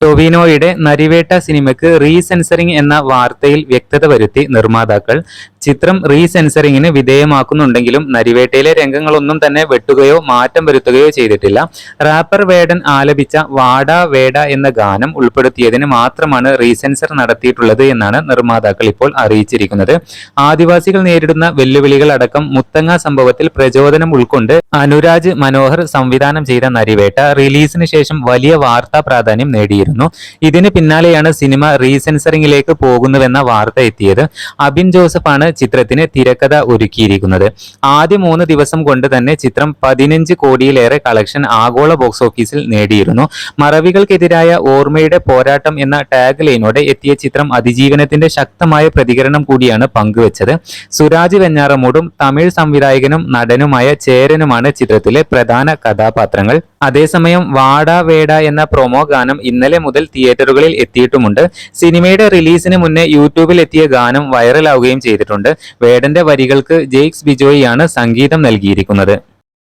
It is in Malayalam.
ടൊവിനോയുടെ നരിവേട്ട സിനിമയ്ക്ക് റീസെൻസറിംഗ് എന്ന വാർത്തയിൽ വ്യക്തത വരുത്തി നിർമ്മാതാക്കൾ ചിത്രം റീസെൻസറിങ്ങിന് വിധേയമാക്കുന്നുണ്ടെങ്കിലും നരിവേട്ടയിലെ രംഗങ്ങളൊന്നും തന്നെ വെട്ടുകയോ മാറ്റം വരുത്തുകയോ ചെയ്തിട്ടില്ല. റാപ്പർ വേടൻ ആലപിച്ച വാട വേട എന്ന ഗാനം ഉൾപ്പെടുത്തിയതിന് മാത്രമാണ് റീസെൻസർ നടത്തിയിട്ടുള്ളത് എന്നാണ് നിർമ്മാതാക്കൾ ഇപ്പോൾ അറിയിച്ചിരിക്കുന്നത്. ആദിവാസികൾ നേരിടുന്ന വെല്ലുവിളികൾ അടക്കം മുത്തങ്ങ സംഭവത്തിൽ പ്രചോദനം ഉൾക്കൊണ്ട് അനുരാജ് മനോഹർ സംവിധാനം ചെയ്ത നരിവേട്ട റിലീസിന് ശേഷം വലിയ വാർത്താ പ്രാധാന്യം നേടിയിരുന്നു. ഇതിന് പിന്നാലെയാണ് സിനിമ റീസെൻസറിംഗിലേക്ക് പോകുന്നുവെന്ന വാർത്ത എത്തിയത്. അബിൻ ജോസഫാണ് ചിത്രത്തിന് തിരക്കഥ ഒരുക്കിയിരിക്കുന്നത്. ആദ്യ മൂന്ന് ദിവസം കൊണ്ട് തന്നെ ചിത്രം പതിനഞ്ച് കോടിയിലേറെ കളക്ഷൻ ആഗോള ബോക്സ് ഓഫീസിൽ നേടിയിരുന്നു. മറവികൾക്കെതിരായ ഓർമ്മയുടെ പോരാട്ടം എന്ന ടാഗ് ലൈനോടെ എത്തിയ ചിത്രം അതിജീവനത്തിന്റെ ശക്തമായ പ്രതികരണം കൂടിയാണ് പങ്കുവച്ചത്. സുരാജ് വെഞ്ഞാറമൂടും തമിഴ് സംവിധായകനും നടനുമായ ചേരനുമാണ് ചിത്രത്തിലെ പ്രധാന കഥാപാത്രങ്ങൾ. അതേസമയം വാട വേട എന്ന പ്രൊമോ ഗാനം ഇന്നലെ മുതൽ തിയേറ്ററുകളിൽ എത്തിയിട്ടുമുണ്ട്. സിനിമയുടെ റിലീസിന് മുന്നേ യൂട്യൂബിൽ എത്തിയ ഗാനം വൈറലാവുകയും ചെയ്തിട്ടുണ്ട്. വേടന്റെ വരികൾക്ക് ജെയ്ക്സ് ബിജോയിയാണ് സംഗീതം നൽകിയിരിക്കുന്നത്.